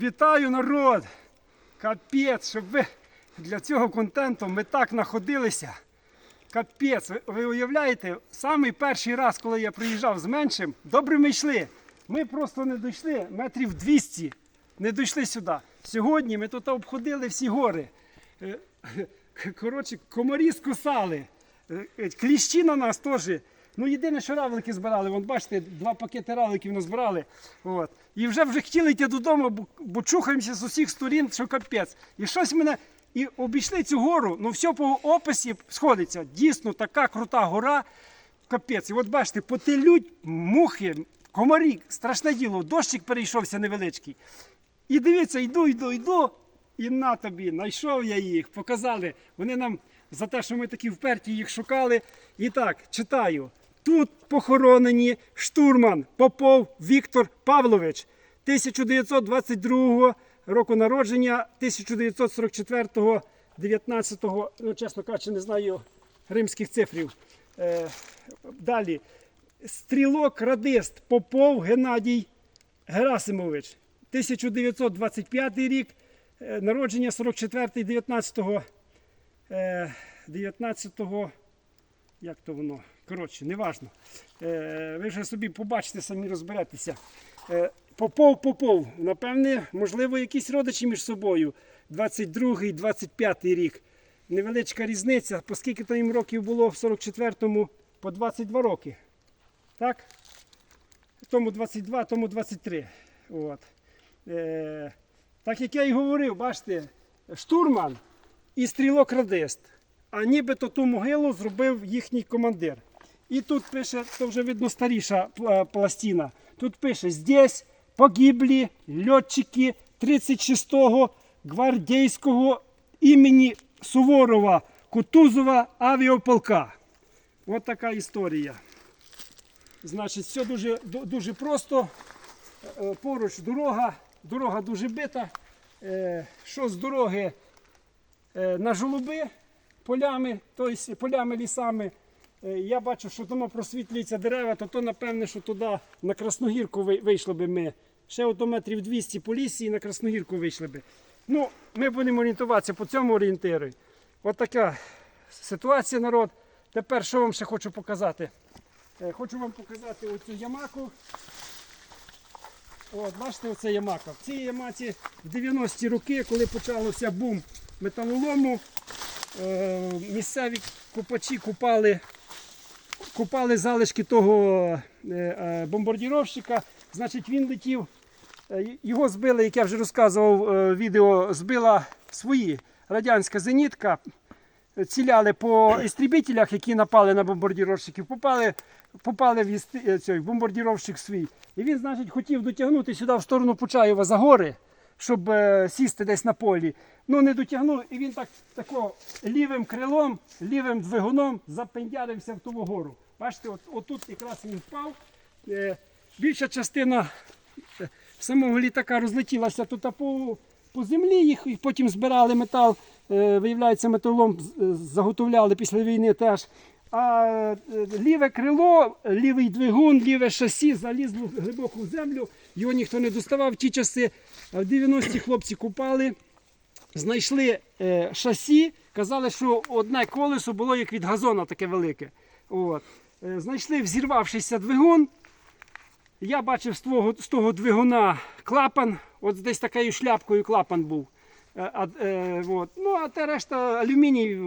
Вітаю народ! Капець, щоб ви для цього контенту ми так находилися. Капець, ви, ви уявляєте, самий перший раз, коли я приїжджав з меншим, добре ми йшли. Ми просто не дійшли метрів 200, не дійшли сюди. Сьогодні ми тут обходили всі гори. Е, Коротше, комарі скусали. Е, е, Кліщі на нас теж. Ну, єдине, що равлики збирали. Вон, бачите, два пакети равликів назбирали. От. І вже вже хотіли йти додому, бо, бо чухаємося з усіх сторін, що капець. І щось мене. І обійшли цю гору, ну все по описі сходиться. Дійсно, така крута гора. Капець. І от бачите, потилють мухи, комарі, страшне діло, дощик перейшовся невеличкий. І дивіться, йду, йду, йду. І на тобі, знайшов я їх, показали. Вони нам за те, що ми такі вперті їх шукали. І так, читаю. Тут похоронені штурман Попов Віктор Павлович 1922 року народження, 1944 19 ну чесно кажучи, не знаю римських цифрів. Е, далі. Стрілок радист Попов Геннадій Герасимович, 1925 рік, е, народження 44 19 е, 19 як то воно? Коротше, неважно. Е, ви вже собі побачите, самі розберетеся. Е, Попов, Попов, напевне, можливо, якісь родичі між собою. 22-й, 25-й рік. Невеличка різниця, оскільки то їм років було в 44-му по 22 роки. Так? Тому 22, тому 23. От. Е, так як я і говорив, бачите, штурман і стрілок-радист. А нібито ту могилу зробив їхній командир. І тут пише, то вже видно старіша пластина. Тут пише: здесь погибли льотчики 36-го гвардейського імені Суворова Кутузова авіаполка. От така історія. Значить, все дуже, дуже просто. Е, Поруч дорога, дорога дуже бита. Е, Що з дороги е, на жолоби полями, тобто полями лісами. Е, Я бачу, що там просвітлюються дерева, то то напевне, що туди на Красногірку вийшли би ми. Ще ото метрів 200 по лісі і на Красногірку вийшли би. Ну, ми будемо орієнтуватися по цьому орієнтиру. От така ситуація, народ. Тепер що вам ще хочу показати? Е, Хочу вам показати оцю ямаку. От, бачите, оце ямака. В цій ямаці в 90-ті роки, коли почався бум металолому, е, місцеві купачі купали, купали залишки того е, е, бомбардіровщика. Значить, він летів, е, його збили, як я вже розказував, відео збила свої радянська зенітка. Ціляли по істрібітелях, які напали на бомбардіровщиків, попали, попали в е, цей бомбардіровщик свій. І він, значить, хотів дотягнути сюди в сторону Почаєва за гори, щоб е, сісти десь на полі. Ну не дотягнув, і він так тако лівим крилом, лівим двигуном запендярився в ту гору. Бачите, от, отут якраз він впав. Е, більша частина е, самого літака розлетілася тут по, по землі, їх і потім збирали метал, виявляється, металом заготовляли після війни теж. А ліве крило, лівий двигун, ліве шасі залізло глибоко в землю, його ніхто не доставав в ті часи. А в 90-ті хлопці купали, знайшли е, шасі, казали, що одне колесо було як від газона таке велике. От. Е, знайшли взірвавшийся двигун. Я бачив з того, з того двигуна клапан, от десь такою шляпкою клапан був. Е, А, е, от. Ну, а те решта алюміній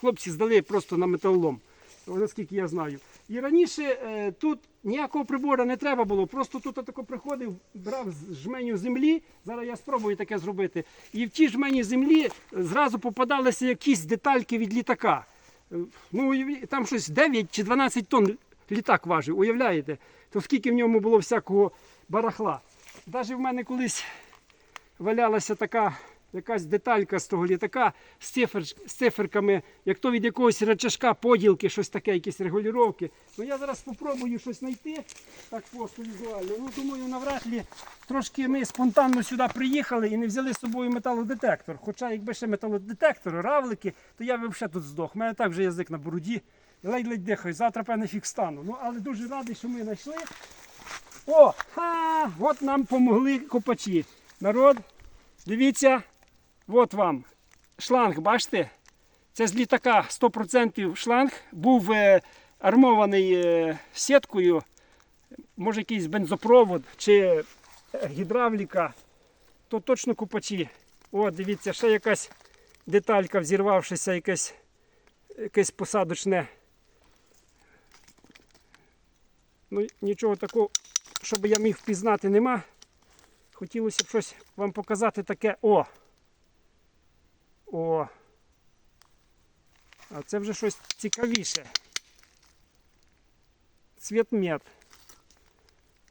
хлопці здали просто на металолом, наскільки я знаю. І раніше е, тут ніякого прибору не треба було, просто тут отако приходив, брав жменю землі. Зараз я спробую таке зробити. І в ті жмені землі зразу попадалися якісь детальки від літака. Е, Ну, там щось 9 чи 12 тонн літак важив, уявляєте? То скільки в ньому було всякого барахла. Навіть в мене колись валялася така якась деталька з того літака з, цифр, з циферками, як то від якогось речашка поділки, щось таке, якісь регулювання. Ну я зараз спробую щось знайти так просто візуально. Ну думаю, навряд ли трошки ми спонтанно сюди приїхали і не взяли з собою металодетектор. Хоча якби ще металодетектор, равлики, то я б ще тут здох. У мене так вже язик на бороді. Ледь-ледь дихаю, завтра певне фіг стану. Ну, але дуже радий, що ми знайшли. О, ха, от нам помогли копачі. Народ, дивіться, от вам шланг, бачите? Це з літака 100% шланг. Був е, армований е, сіткою, може якийсь бензопровод чи е, гідравліка. То точно купачі. О, дивіться, ще якась деталька, взірвавшися, якесь, якесь посадочне. Ну, нічого такого, щоб я міг впізнати, нема. Хотілося б щось вам показати таке. О! О! А це вже щось цікавіше. Цвіт мед.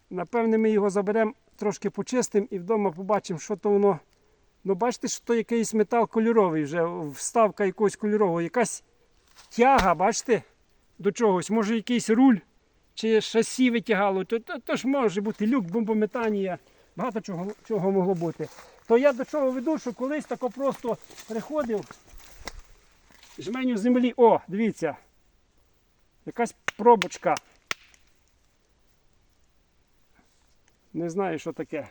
Напевне, ми його заберемо, трошки почистимо і вдома побачимо, що то воно. Ну, бачите, що то якийсь метал кольоровий, вже вставка якогось кольорового, якась тяга, бачите, до чогось. Може якийсь руль чи шасі витягало, то, то, то ж може бути люк, бомбометанія, багато чого, чого могло бути. То я до чого веду, що колись тако просто приходив, жменю землі. О, дивіться, якась пробочка. Не знаю, що таке.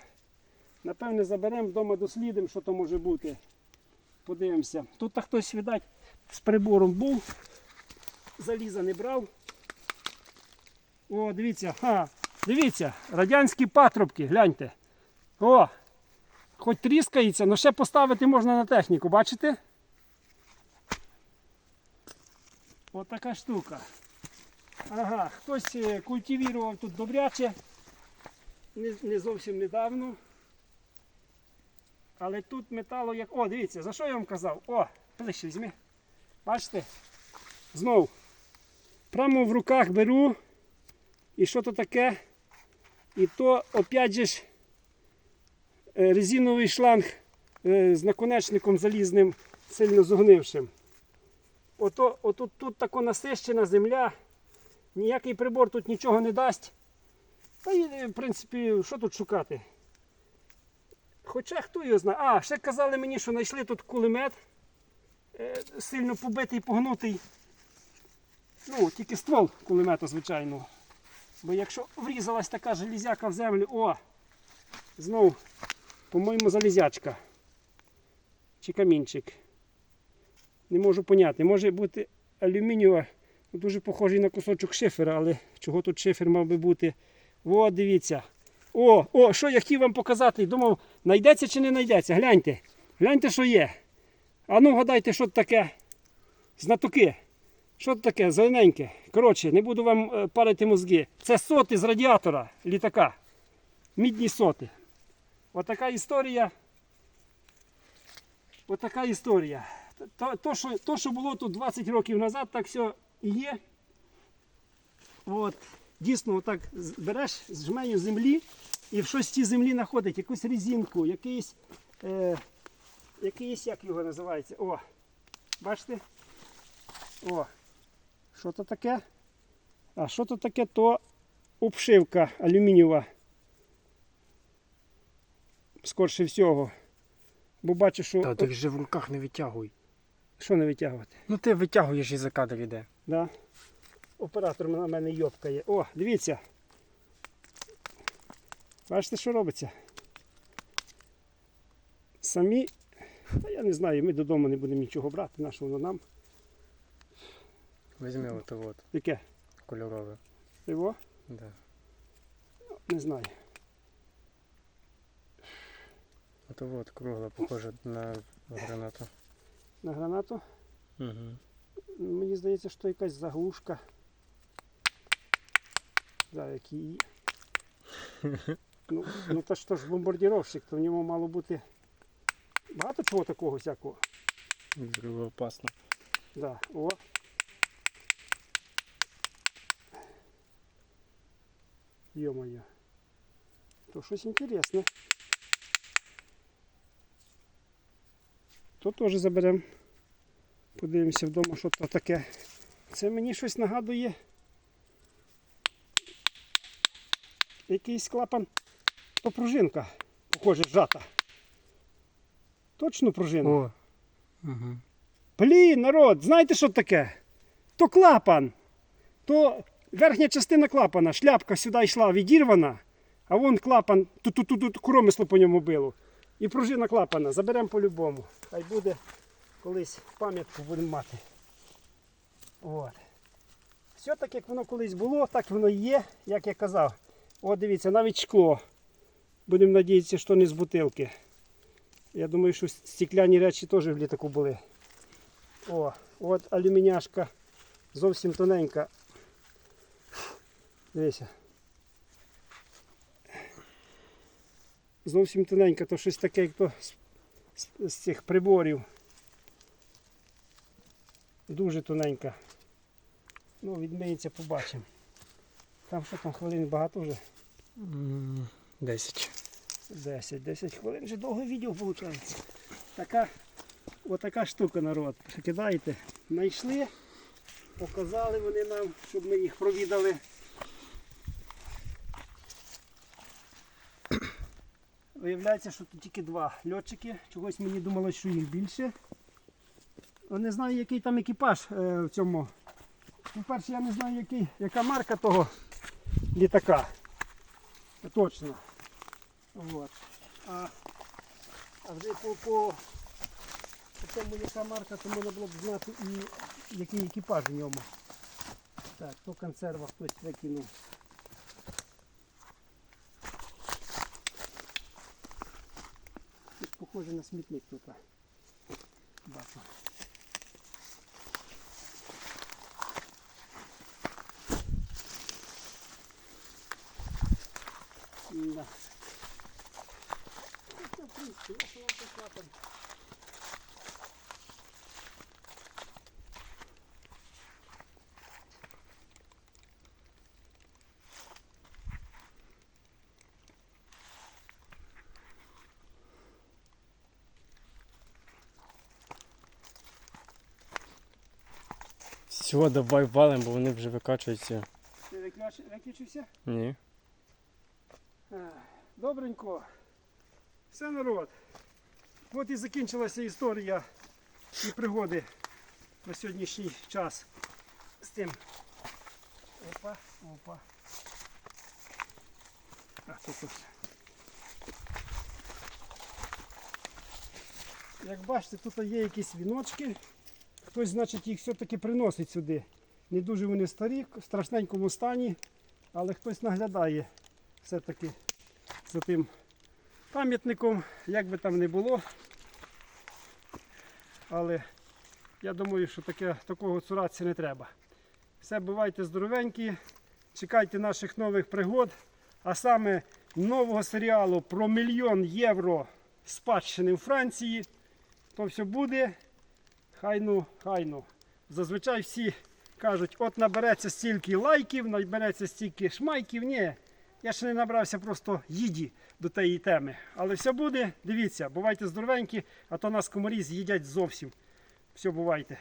Напевне, заберемо вдома, дослідимо, що то може бути. Подивимося. Тут та хтось, видать, з прибором був, заліза не брав. О, дивіться, ха, дивіться, радянські патрубки, гляньте. О, хоч тріскається, але ще поставити можна на техніку, бачите? От така штука. Ага, хтось е, культивував тут добряче. Не, не зовсім недавно. Але тут металу як. О, дивіться, за що я вам казав? О, ближче візьми. Бачите? Знов. Прямо в руках беру. І що то таке? І то, опять же ж, резиновий шланг е, з наконечником залізним, сильно зогнившим. Ото, ото тут тако насищена земля. Ніякий прибор тут нічого не дасть. Та і, е, в принципі, що тут шукати? Хоча хто його знає. А, ще казали мені, що знайшли тут кулемет. е, Сильно побитий, погнутий. Ну, тільки ствол кулемета, звичайно. Бо якщо врізалась така железяка в землю, о! Знов, по-моєму, залізячка. Чи камінчик. Не можу поняти. Може бути алюмінієва, дуже похожий на кусочок шифера, але чого тут шифер мав би бути? О, дивіться. О, о, що я хотів вам показати. Думав, знайдеться чи не знайдеться. Гляньте. Гляньте, що є. А ну гадайте, що це таке. Знатоки. Що це таке? Зелененьке. Коротше, не буду вам е, парити мозги. Це соти з радіатора літака. Мідні соти. Отака історія. Отака історія. То, то, що, то, що було тут 20 років назад, так все і є. От. Дійсно, отак береш з жменю землі і в щось цій землі знаходить якусь резинку, якийсь, е, якийсь, як його називається. О, бачите? О, що то таке? А що то таке, то обшивка алюмінієва. Скорше всього. Бо бачу, що. Та ти ж в руках не витягуй. Що не витягувати? Ну ти витягуєш і за кадр іде. Да? Оператор на мене йопкає. О, дивіться. Бачите, що робиться? Самі, та я не знаю, ми додому не будемо нічого брати, на що воно нам. Візьми от, Яке? кольорове. Його? Да. Не знаю. Ото от кругла, похоже на гранату. На гранату. Угу. Мені здається, що якась заглушка. Да, який. Ну, ну та ж ж бомбардировщик, то в ньому мало бути багато чого такого всякого. опасно. Да, о. Ё-моё. То щось інтересне. То теж заберемо. Подивимося вдома, що то таке. Це мені щось нагадує. Якийсь клапан. То пружинка. Похоже, зжата. Точно пружина. О. Угу. Блін, народ, знаєте, що таке? То клапан. То верхня частина клапана, шляпка сюди йшла відірвана, а вон клапан, тут тут тут коромисло по ньому било. І пружина клапана. Заберемо по-любому. Хай буде колись пам'ятку будемо мати. От. Все так, як воно колись було, так воно і є, як я казав. От дивіться, навіть шкло. Будемо надіятися, що не з бутилки. Я думаю, що стекляні речі теж в літаку були. О, от алюміняшка зовсім тоненька. Дивіться. Зовсім тоненька, то щось таке, як то з, з, з цих приборів. Дуже тоненька. Ну, відмиється, побачимо. Там що там хвилин багато вже? М, 10. 10, 10 хвилин вже довге відео виходить. Така, отака штука народ. Кидаєте. Знайшли, показали вони нам, щоб ми їх провідали. Виявляється, що тут тільки два льотчики. Чогось мені думалось, що їх більше. А Не знаю, який там екіпаж е, в цьому. По-перше, я не знаю, який, яка марка того літака. Точно. Вот. А, а вже по, по, по тому, яка марка, то можна було б знати і який екіпаж в ньому. Так, то консерва хтось викинув. Похоже на смітник тут. Бачу. Да. Це, в принципі, я вам Все, давай валим, бо вони вже викачуються. Ти виключ- виключився? Ні. Добренько. Все народ. От і закінчилася історія і пригоди на сьогоднішній час з тим. Опа, опа. А, тут ось. Як бачите, тут є якісь віночки. Хтось, значить, їх все-таки приносить сюди. Не дуже вони старі, в страшненькому стані, але хтось наглядає все-таки за тим пам'ятником, як би там не було. Але я думаю, що таке, такого цуратися не треба. Все, бувайте здоровенькі, чекайте наших нових пригод, а саме нового серіалу про мільйон євро спадщини в Франції. То все буде. Хайну, хайну. Зазвичай всі кажуть, от набереться стільки лайків, набереться стільки шмайків. Ні, я ще не набрався просто їді до тієї теми. Але все буде, дивіться, бувайте здоровенькі, а то нас комарі з'їдять зовсім. Все, бувайте.